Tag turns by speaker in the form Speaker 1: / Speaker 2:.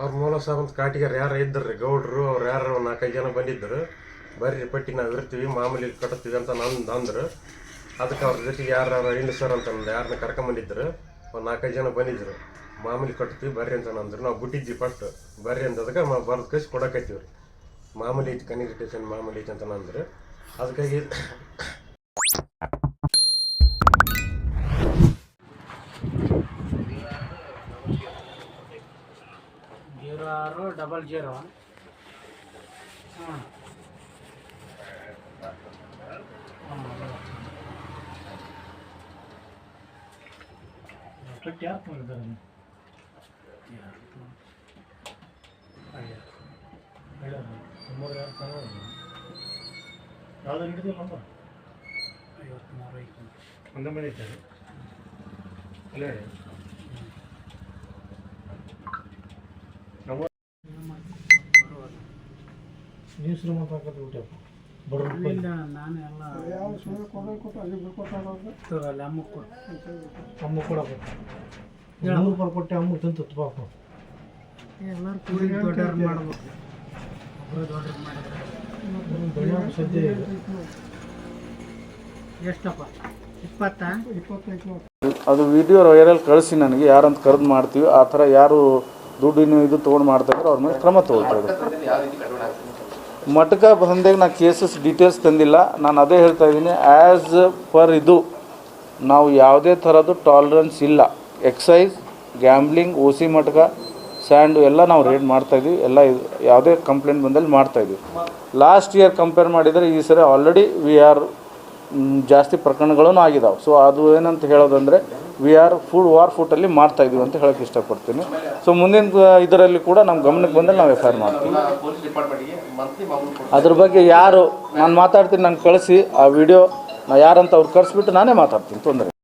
Speaker 1: ಅವ್ರ ಮೂಲ ಸಾವಂತ ಕಾಟಿಗಾರ ಯಾರು ಇದ್ದರು ಗೌಡ್ರು ಅವ್ರು ಯಾರು ನಾಲ್ಕೈದು ಜನ ಬಂದಿದ್ದರು ಬರ್ರಿ, ಪಟ್ಟಿ ನಾವು ಇರ್ತೀವಿ, ಮಾಮೂಲಿ ಕಟ್ತೀವಿ ಅಂತ ನಂದು ಅಂದ್ರೆ. ಅದಕ್ಕೆ ಅವ್ರ ಜೊತೆಗೆ ಯಾರು ಹೆಣ್ಣು ಸರ್ ಅಂತ ಅಂದು ಯಾರನ್ನ ಕರ್ಕೊಂಬಂದಿದ್ರು. ಒಂದು ನಾಲ್ಕೈದು ಜನ ಬಂದಿದ್ರು. ಮಾಮೂಲಿ ಕಟ್ತೀವಿ, ಬರ್ರಿ ಅಂತ ಅಂದ್ರೆ. ನಾವು ಬಿಟ್ಟಿದ್ವಿ ಫಸ್ಟ್ ಬರ್ರಿ ಅಂತದಕ್ಕೆ ನಾವು ಬರ್ದು ಕಳಿಸಿ ಕೊಡಕತ್ತೀವಿ ರೀ ಮಾಮೂಲಿ ಐತಿ ಸ್ಟೇಷನ್ ಮಾಮೂಲಿ ಐತಿ ಅಂತ ಅಂದ್ರೆ. ಅದಕ್ಕಾಗಿ
Speaker 2: ಜೀರೋ ಆರು ಡಬಲ್ ಜೀರೋ ಹಾಂ ಕಟ್ಟಿ ಯಾರು ಮಾಡಿದ್ದಾರೆ ಯಾವ್ದು ಹಿಡಿದಿಲ್ಲ ನಂಬರ್ ಐವತ್ತ್ಮೂರು ಐದು ಒಂದೇ ಮನೆ ಇದ್ದಾರೆ ಅಲ್ಲೇ ನೀವು ಬಿಟ್ಟಪ್ಪ. ಬಡ್ರ
Speaker 3: ಇಲ್ಲ ನಾನು ಎಲ್ಲ ಅಲ್ಲಿ ಅಮ್ಮಕ್ಕೆ ಕೊಟ್ಟು
Speaker 2: ಅಮ್ಮ ಕೊಡಪ್ಪ. ನೂರು ರೂಪಾಯಿ ಕೊಟ್ಟೆ ಅಮ್ಮ ತಂತು ಪಾಪ.
Speaker 3: ಎಲ್ಲರೂ ಕೂಡಿ ದೊಡ್ಡವ್ರು ಮಾಡ್ಬೇಕು. ಒಬ್ಬರು ದೊಡ್ಡವ್ರು ಮಾಡಿದ್ರೆ.
Speaker 2: ಬೆಳೆ ಸದ್ಯ
Speaker 3: ಎಷ್ಟಪ್ಪ? ಇಪ್ಪತ್ತಾ?
Speaker 4: ಅದು ವಿಡಿಯೋ ವೈರಲ್ ಕಳಿಸಿ ನನಗೆ ಯಾರಂತ ಕರೆದು ಮಾಡ್ತೀವಿ ಆ ಥರ ಯಾರು ದುಡ್ಡಿನ ಇದು ತಗೊಂಡ್ ಮಾಡ್ತಾ ಇದ್ರೆ ಅವ್ರ ಮೇಲೆ ಕ್ರಮ ತಗೊಳ್ತಾ ಇದ್ದಾರೆ. ಮಟ್ಕ ಬಂದಾಗ ನಾ ಕೇಸಸ್ ಡೀಟೇಲ್ಸ್ ತಂದಿಲ್ಲ. ನಾನು ಅದೇ ಹೇಳ್ತಾ ಇದ್ದೀನಿ ಆ್ಯಸ್ ಪರ್ ಇದು, ನಾವು ಯಾವುದೇ ಥರದ್ದು ಟಾಲರೆನ್ಸ್ ಇಲ್ಲ. Excise gambling O C matka sand ಎಲ್ಲ ನಾವು ರೇಡ್ ಮಾಡ್ತಾಯಿದ್ವಿ ಎಲ್ಲ ಇದು, ಯಾವುದೇ ಕಂಪ್ಲೇಂಟ್ ಬಂದಲ್ಲಿ ಮಾಡ್ತಾಯಿದ್ವಿ ಲಾಸ್ಟ್ ಇಯರ್ ಕಂಪೇರ್ ಮಾಡಿದರೆ ಈ ಸರಿ ಆಲ್ರೆಡಿ ವಿ ಆರ್ ಜಾಸ್ತಿ ಪ್ರಕರಣಗಳೂ ಆಗಿದಾವೆ. ಸೊ ಅದು ಏನಂತ ಹೇಳೋದಂದರೆ ವಿ ಆರ್ ಫುಡ್ ವಾರ್ ಫುಟಲ್ಲಿ ಮಾಡ್ತಾ ಇದೀವಿ ಅಂತ ಹೇಳೋಕ್ಕೆ ಇಷ್ಟಪಡ್ತೀನಿ. ಸೊ ಮುಂದಿನ ಇದರಲ್ಲಿ ಕೂಡ ನಮ್ಮ ಗಮನಕ್ಕೆ ಬಂದಲ್ಲಿ ನಾವು ಎಫ್ ಐ ಆರ್ ಮಾಡ್ತೀವಿ ಅದ್ರ ಬಗ್ಗೆ ಯಾರು ನಾನು ಮಾತಾಡ್ತೀನಿ ನಂಗೆ ಕಳಿಸಿ ಆ ವಿಡಿಯೋ ನಾ ಯಾರಂತ ಅವ್ರು ಕಳಿಸ್ಬಿಟ್ಟು ನಾನೇ ಮಾತಾಡ್ತೀನಿ ತೊಂದರೆ